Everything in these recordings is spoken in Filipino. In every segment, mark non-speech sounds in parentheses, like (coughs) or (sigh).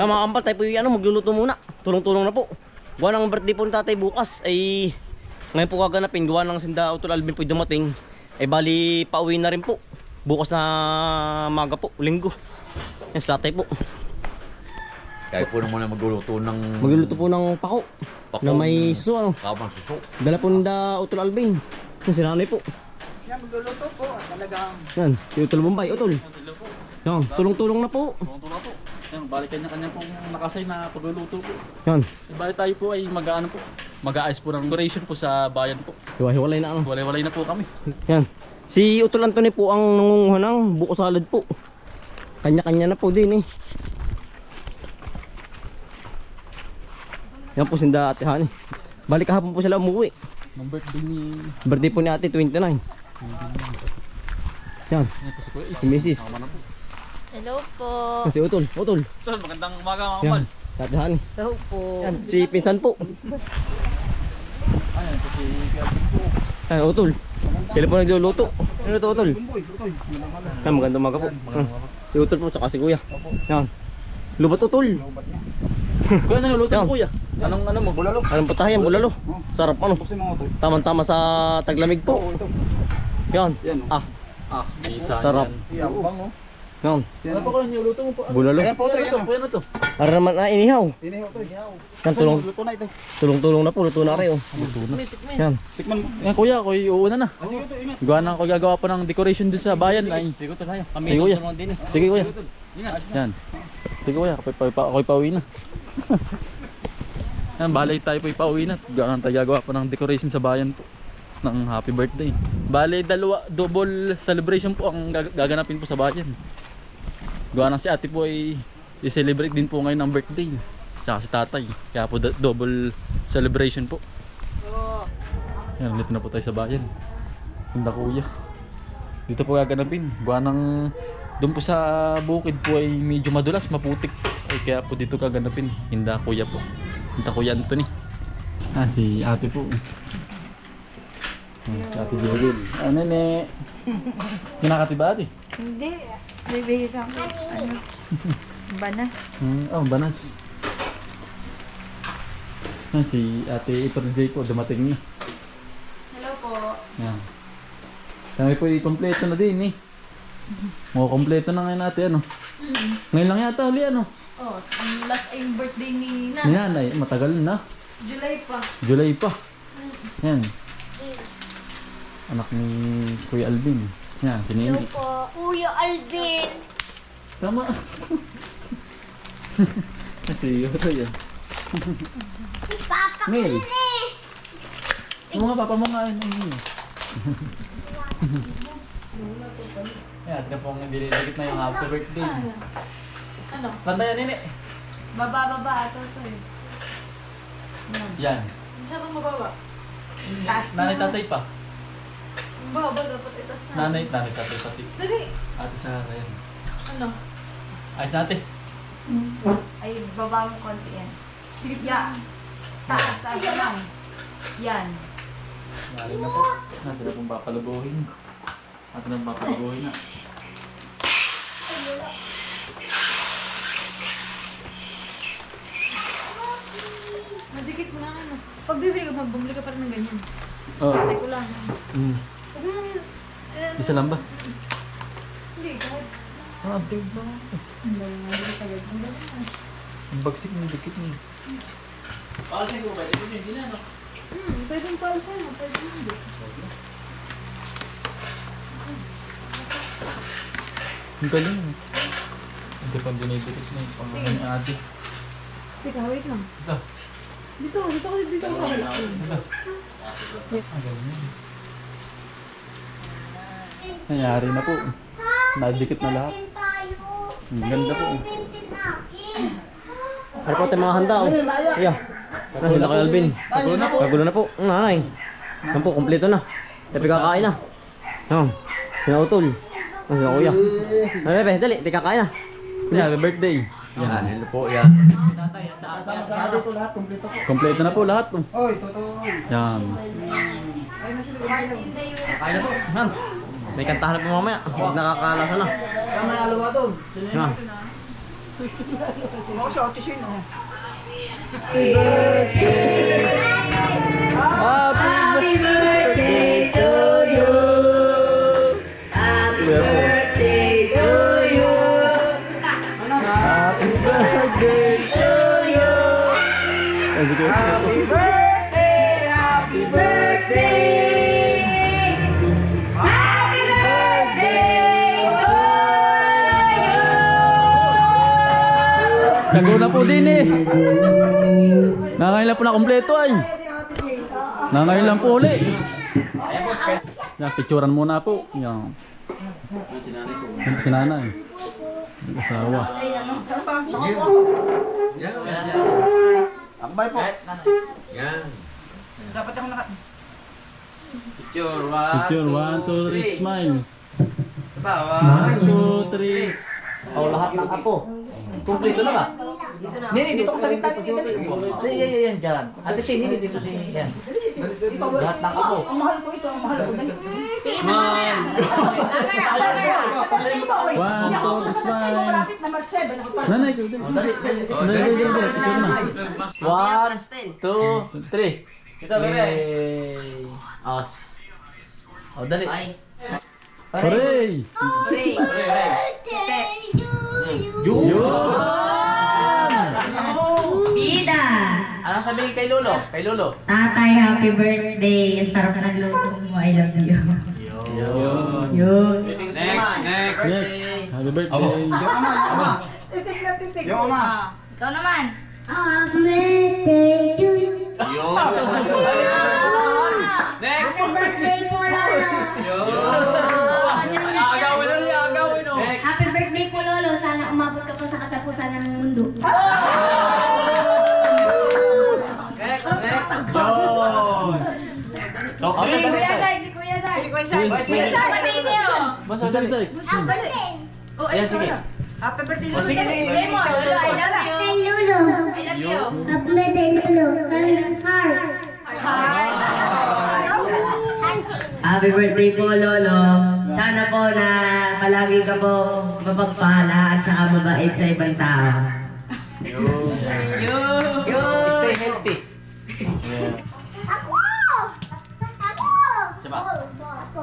Ah, mga kampal, tayo po yung ano, magluluto muna. Tulong-tulong na po. Gawa ng birthday po ng tatay bukas ay ngayon po kaganapin. Gawa ng sinda Utol Alvin po dumating. Ay bali pauwi na rin po. Bukas na maga po, linggo. Yan sa tatay po. Kaya po naman na magluluto ng Magluluto po ng pako. Pako. Na may suso ano. kabang suso. Dala po ninda Utol Alvin. Yan si nanay po. Siya magluluto po. Talagang Yan, si Utol Bombay. Utol. Yan, tulong-tulong na po. Po. Yan, balik kanya-kanya pong nakasay na pagluluto po. Yan, E, balik tayo po ay mag-ano po. Mag-aayos po ng decoration po sa bayan po. hiwa-hiwalay na ano. Walay-walay na po kami. Yan. Si Utol Anthony po ang nangunguha ng buko salad po. Kanya-kanya na po din eh. Yan po sinda ate Hani. Balik kahapon po sila umuwi. Ng birthday ni... Birthday po ni ate 29. Yan, Yan po si Kuya Is. si Mrs. Tama na po. Hello po. Yan si Utol. Utol. Tol, magandang umaga mga Yan. ate Hani. Hello po. Yan, si Pinsan po. Ayan po si Kelvin po. Yan, Utol. Sila po nagluluto. Ano to Utol? Yan, magandang umaga po. Yan. Si Utol po, tsaka si Kuya. Yan. Lubat Utol. Kuya, naluluto Yan. po kuya. Anong ano mo? Bulalo. Anong patayan, bulalo. Sarap ano. Tamang-tama sa taglamig po. Yan. Ah, Ah, isa Sarap. yan. yan. Ano po kuya, niluluto mo po? Ano? Bulalo. Kuya, ano to? Kuya, ano to? Para naman na inihaw. Yan, tulong. Tulong-tulong na po, luto na kayo. Yan. Yan kuya, ako uuna na. Gawa na ako gagawa pa ng decoration dun sa bayan ay. Sige to tayo. Sige, kuya. din. Sige kuya. Yan. Sige kuya, pa, pa, ako'y pauwi na. (laughs) Yan, balay tayo po'y pauwi na. Gawa tayo gagawa pa ng decoration sa bayan po. Ng happy birthday. Bale, dalawa, double celebration po ang gag- gaganapin po sa bayan. Gawa na si ate po ay i-celebrate din po ngayon ng birthday. Tsaka si tatay. Kaya po do- double celebration po. Yan, dito na po tayo sa bayan. Hindi kuya. Dito po gaganapin. Gawa ng doon po sa bukid po ay medyo madulas, maputik. Ay kaya po dito gaganapin. Hinda kuya po. Hinda kuya Anthony. Ah, si ate po. Hmm, ate Jeril. Ah, nene. Kinakati ba ate? Hindi. Bibihis ako. Ano? Banas. Hmm, oh, banas. Ah, si ate Ipar J po, dumating na. Hello po. Yan. Kami po i-kompleto na din eh. Mga kompleto na ngayon natin ano. Ngayon lang yata huli ano. Oh, ang last ay birthday ni Ni nanay, matagal na. July pa. July pa. Yan. Anak ni Kuya Alvin. Yan, si Nindi. po. Kuya Alvin. Tama. (laughs) Kasi yun yan. Papa Mel. Yung mga papa mo nga yun. Ano yun? Yan, ito pong nililagit na yung happy birthday. Ano? Kanta yan, nini. Baba, baba. Ito, ito eh. Yan. Siya bang mababa? Taas na. Nanay tatay pa. Baba, dapat itas na. Nanay, nanay tatay pati. Dali. Ate Sarah yan. Ano? Ayos natin. Ay, baba mo konti yan. Yan. Taas, taas na lang. Yan. Nalin na po. Natin na pong papalubuhin. Natin na papalubuhin na. Madikit na ano. Pag bibili ka, magbumili ka pa rin ng ganyan. Oh. Patay ko lang. Mm. Huwag mo nang, eh, Isa lang ba? Hindi, kahit. Ah, tingin sa Ang dami nga, hindi ka agad. Ang dami nga. Ang bagsik ng dikit niya. Hmm, pwedeng para sa'yo, pwedeng hindi. Ang galing. Hindi pa dinidikit na yung pangalan ni ate. Teka, wait lang. Ito. Dito, dito ko, dito ko sa harap ko. Ang galing. Nangyari na po. Nadikit na lahat. Ang ganda po. Ano po tayong mga handa oh. Iya. Nasa na kay Alvin. Kagulo na po. Kagulo na po. Ang nanay. Yan po, kompleto na. Tapi kakain na. Yan. Pinautol. Ang sila kuya. Ano bebe, dali, di kakain na. Yeah, happy birthday. Yan, Yan. hello po, yan. Kompleto na po lahat. oh. Yan. Kakain na po. Yan. May kantahan na po mamaya. Huwag nakakalasa na. Yan. Ako si Shin, oh. Happy Puro na po din eh. Nangayon lang po na kumpleto ay. Nangayon lang po uli. Yan, picturean muna po. Yan. Yan si nanay. Ang asawa. Akbay po. Yan. Dapat akong naka... Picture 1, 2, 3. Picture 1, 2, 3, smile. 2, 3. O lahat ng apo. Kumpleto na ba? Nini, dito ka sa gitna. Nini, dito. Yan, yan, yan, dyan. Ate si Nini, dito si Nini, yan. Lahat ng apo. Ang mahal ko ito, ang mahal ko. Tingin na mamaya. One, two, smile. Nanay, ko oh, din. Dali, dali, dali, dali. One, two, three. Ito, bebe. Os. O, oh, dali. Hooray! Hooray! Hooray! Bida! Anong sabihin kay Lolo? Kay Lolo? Tatay, happy birthday! Ang sarap ng luto mo. I love you. Yun. Next, next. Yes, happy birthday. Titik na titik. Yung ama. Ikaw naman. Next. Agawin na niya, agawin no. Happy birthday po, Lolo. Sana umabot ka po sa katapusan ng mundo. Next, next. Yun. Okay, dali. Kuya Sai, si Kuya Sai. Kuya Sai. Sige, sige. Sa kapatid niyo. Basta, dali. Ah, dali. Oh, Ayan, sige. Happy birthday, Oh, sige, sige. Say mo, Lolo, I love you. Hey, Lolo. I love you. Happy birthday, Lolo. Heart. Happy birthday po, Lolo. Sana po na palagi ka po mapagpala at saka mabait sa ibang tao. Stay healthy. Ako! Ako! Siapa? Ako.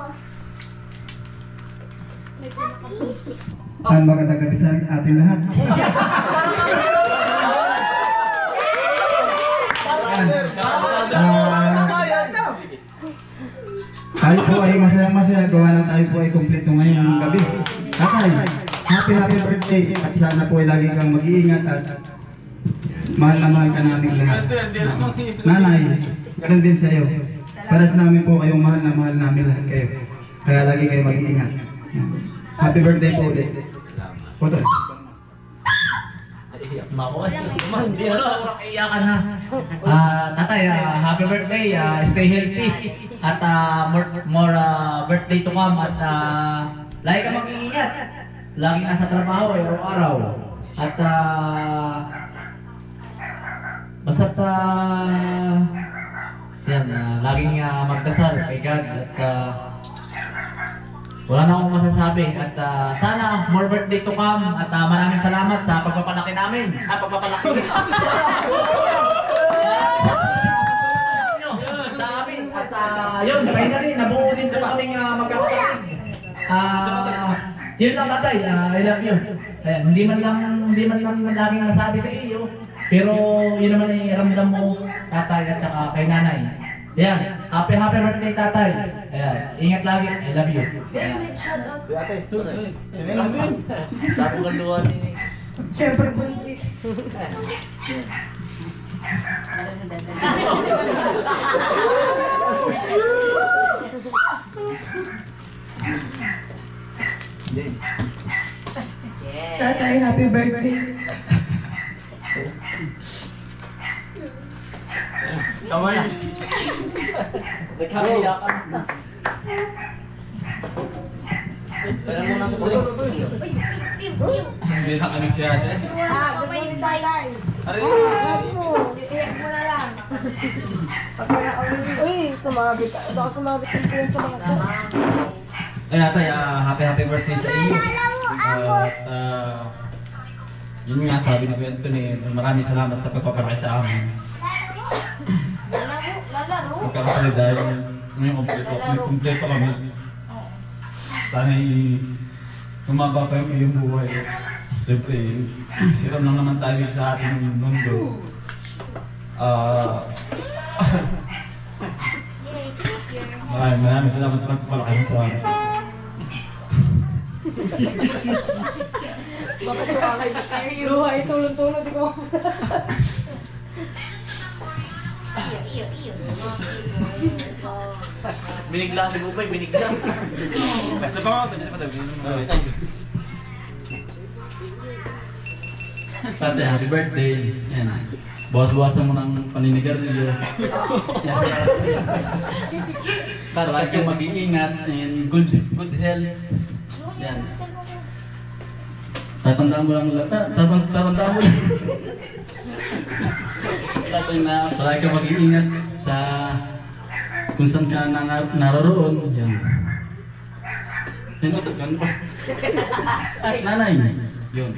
Ang magandang gabi sa ating lahat. Ah, tayo po ay masayang masaya gawa ng tayo po ay kumpleto ngayong gabi. Tatay, happy happy birthday at sana po ay lagi kang mag-iingat at mahal na mahal ka namin lahat. Nanay, ganun din sa. Para sa namin po kayong mahal na mahal namin lahat kayo. Kaya lagi kayo mag-iingat. Happy birthday po ulit. Photo. Hindi na lang. iyakan ha. Ah, tatay, ah, happy birthday. ah, stay healthy. At ah, more, more ah, birthday to come. At uh, lagi ka mag-iingat. Lagi nasa trabaho, eh, araw-araw. At uh, basta't ah, yan, ah, laging ah, magdasal kay God. At ah, wala na akong masasabi at ah, sana more birthday to come at ah, maraming salamat sa pagpapalaki namin. Ah, pagpapalaki. (laughs) sa amin at ah, yun, finally nabuo din po kaming uh, magkakapatid. Ah, yun lang tatay, ah, I love you. Ayan, hindi man lang hindi man lang laging nasabi sa iyo, pero yun naman ay ramdam mo tatay at saka kay nanay. Ayan, happy happy birthday tatay. Ayan, ingat lagi. I love you. Ayan. Si ate. Sabi ko luwan ni Siyempre, buntis. (laughs) (laughs) happy birthday. Nagkakayakan. Kaya muna sa drinks. Hindi na kami si ate. Ah, good morning, Sai. Aray. Mo na lang. Uy, sumabit. Baka sumabit yung kuya sa mga to. Ay ate, ah, happy happy birthday sa iyo. At ah, Yun nga sabi ni Kuya Anthony, maraming salamat sa pagpaparaki sa amin. Lalaro, lalaro. Dahil ngayon kompleto, may kompleto kami. Sana tumaba pa yung iyong buhay. Siyempre, siram lang naman tayo sa ating mundo. Ah... (laughs) maraming maraming salamat sa pagpapalaki sa amin. Luhay, (laughs) tulong-tulong, di ko. Iyo, iyo, iyo. Binigla si Bupay, binigla. Sa pangalan, sa pangalan. Tate, happy birthday. Yan. Bawas-bawasan mo ng paninigarilyo. Yan. Palagi (laughs) kang mag-iingat and good, good health. Yan. Tatandaan mo lang lang. ta- tatand- Tatandaan mo. Tatay na palagi kang mag-iingat sa kung saan ka na, naroroon. Yan. Yan ito, ganun pa. Ay, nanay. Yun.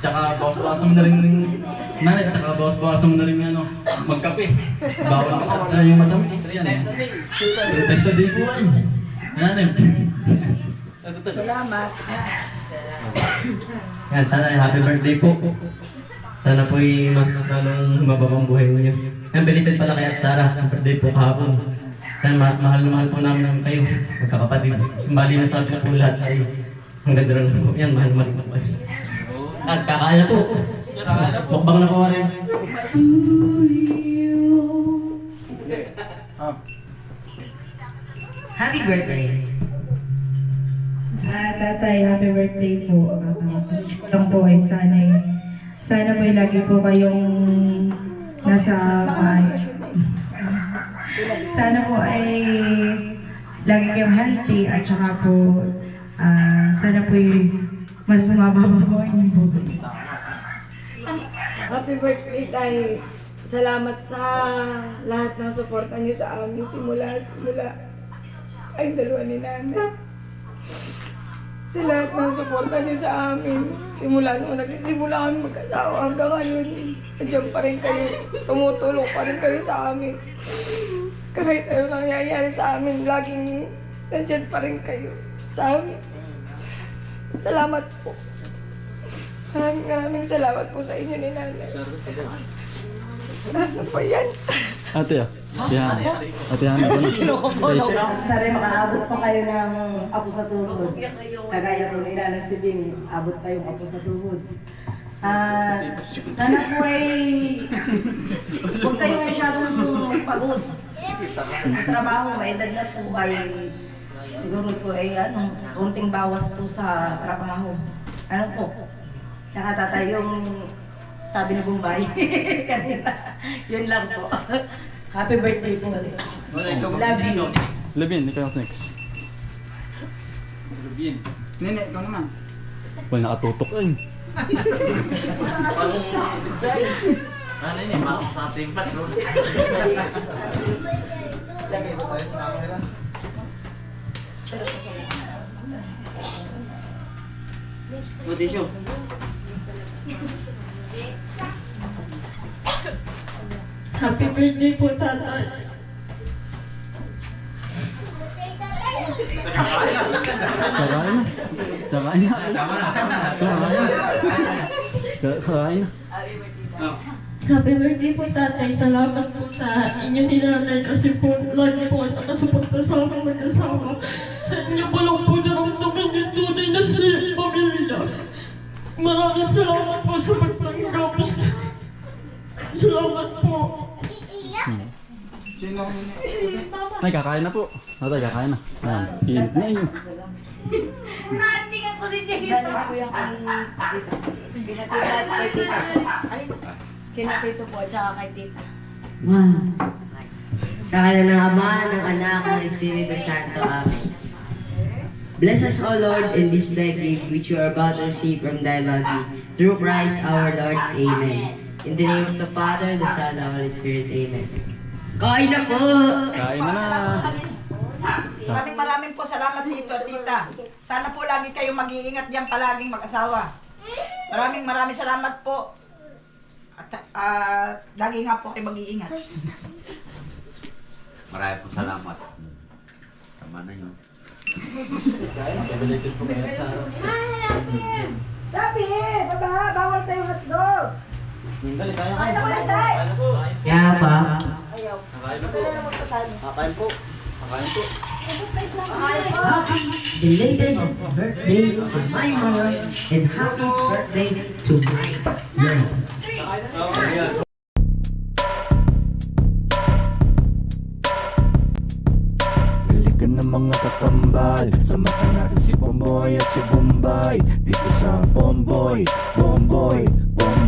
Tsaka bawas-bawasan mo na rin, nanay, tsaka bawas-bawasan mo na rin ano, magkape. Bawal ka sa yung matamis. Yan. Text sa day po ay. Nanay. Salamat. Yan, tatay, happy birthday po. Sana po'y mas lalong mababang buhay niyo. Yan, belated pala kay At Sarah. Ang birthday po kahapon. Yan, ma- mahal na mahal po namin namin kayo. Magkakapatid. Bali na sabi na po lahat ay ang ganda rin po. Yan, mahal mahal po kayo. At kakain na po. Mukbang na po rin. Happy birthday. Ah, tatay, happy birthday po. Uh, lang po ay sana sana po ay lagi po kayong nasa ay, (laughs) sana po ay lagi kayong healthy at saka po ah, sana po ay mas mababa po ang. Happy birthday tayo. Salamat sa lahat ng suporta niyo sa amin simula simula ay dalawa ni nanay sa lahat ng suporta niyo sa amin. Simula nung nagsisimula kami magkasawa hanggang ngayon, nandiyan pa rin kayo. Tumutulong pa rin kayo sa amin. Kahit ano nangyayari sa amin, laging nandiyan pa rin kayo sa amin. Salamat po. Maraming maraming salamat po sa inyo ni Nanay. Ano pa yan? Ate ah. Yan. Ate yan. (laughs) Sana makaabot pa kayo ng apo sa tuhod. Kagaya rin nila ng sibing, abot pa yung apo sa tuhod. Ah, sana po ay huwag kayo masyadong magpagod. Sa trabaho, may edad na po ay siguro po ay ano, konting bawas po sa trabaho. Ano po? Tsaka tatay yung sabi na Bombay (laughs) kanina. Yun lang po. Happy birthday po. Love you. Levin, ikaw next. Nene, ikaw naman. Wala nakatutok ay. Ano yun eh, parang sa ating patrol. (coughs) Happy birthday po, tatay. Kakain na. Kakain na. Kakain na. Kakain na. Happy birthday po, tatay. Salamat po sa inyo ni nanay kasi po lagi po ay nakasuporta sa amin mag-asawa. Sa inyo po lang po naramdaman yung tunay na sa pamilya. Maraming salamat po sa pagtanggap. Salamat po. Sino? Ay, kakain na po. Tatay, kakain na. Ayan. Init na yun. Matching ako si Jay. Galing po yung kay Pinatita at kay tita. Ay, kinatito po at saka kay tita. Wow. Sa kanan ng Ama, ng Anak, ng Espiritu Santo. Amen. Bless us, O Lord, in this thy gift which you are about to receive from thy body. Through Christ our Lord. Amen. In the name of the Father, the Son, and the Holy Spirit. Amen. Kain na po! Kain na na. Maraming maraming po salamat dito, tita. Sana po lagi kayo mag-iingat diyan palaging mag-asawa. Maraming maraming salamat po. At ah, lagi nga po kayo mag-iingat. Marami po salamat. Tama na yun. Belated po kayo sa araw. Sabi, baba, bawal sa'yo hotdog. Dali, kaya Lesay! Kaya na po. Kaya pa. Ayaw. Po. Kakain po. Kakain po. Belated birthday to my mother and happy birthday to my mom. Halika na mga kakambal Samahan natin si Bomboy at si Bombay Dito sa Bomboy, Bomboy,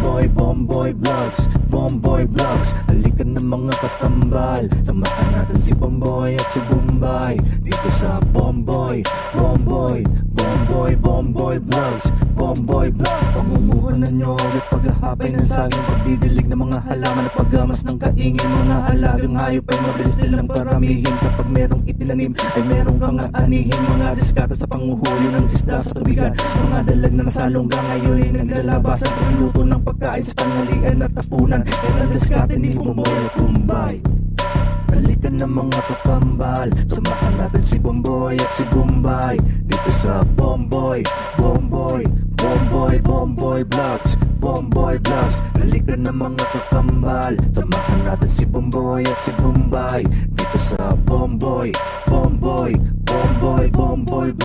Bomboy, Bomboy Vlogs Bomboy Vlogs Halika na mga kakambal Samahan natin si Bomboy at si Bombay. Dito sa Bomboy, Bomboy, Bomboy, Bomboy Vlogs Bomboy Vlogs Pangunguhan na nyo ulit paghahapay ng saging Pagdidilig ng mga halaman at paggamas ng kaingin. Mga alagang hayop ay mabilis nilang paramihin. Kapag merong itinanim ay merong kang aanihin. Mga diskata sa panguhuli ng isda sa tubigan. Mga dalag na nasalongga ngayon ay naglalabasan. Pagluto ng pagkain sa tanghalian at tapunan. Yan ang diskate ni Bumboy at Bumbay Balikan ng mga kakambal Samahan natin si Bomboy at si Bombay. Dito sa Bomboy, Bomboy, Bomboy, Bomboy Vlogs Bomboy Vlogs Balikan ng mga kakambal Samahan natin si Bomboy at si Bombay. Dito sa Bomboy, Bomboy, Bomboy, Bomboy